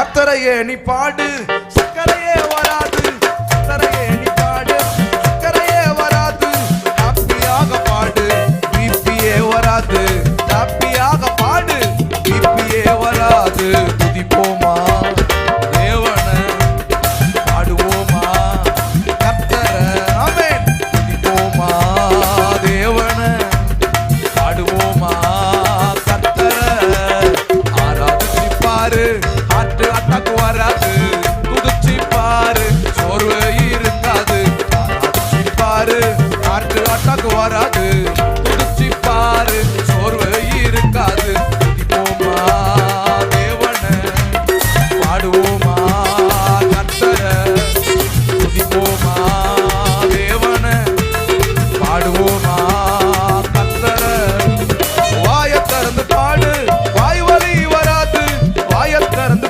கத்தரையே நீ பாடு. ஆட்டு அட்டாக்கு வராது. துதிச்சு பாரு சோர்வு இருக்காது. பாரு ஆட்டு அட்டாக்கு வராது.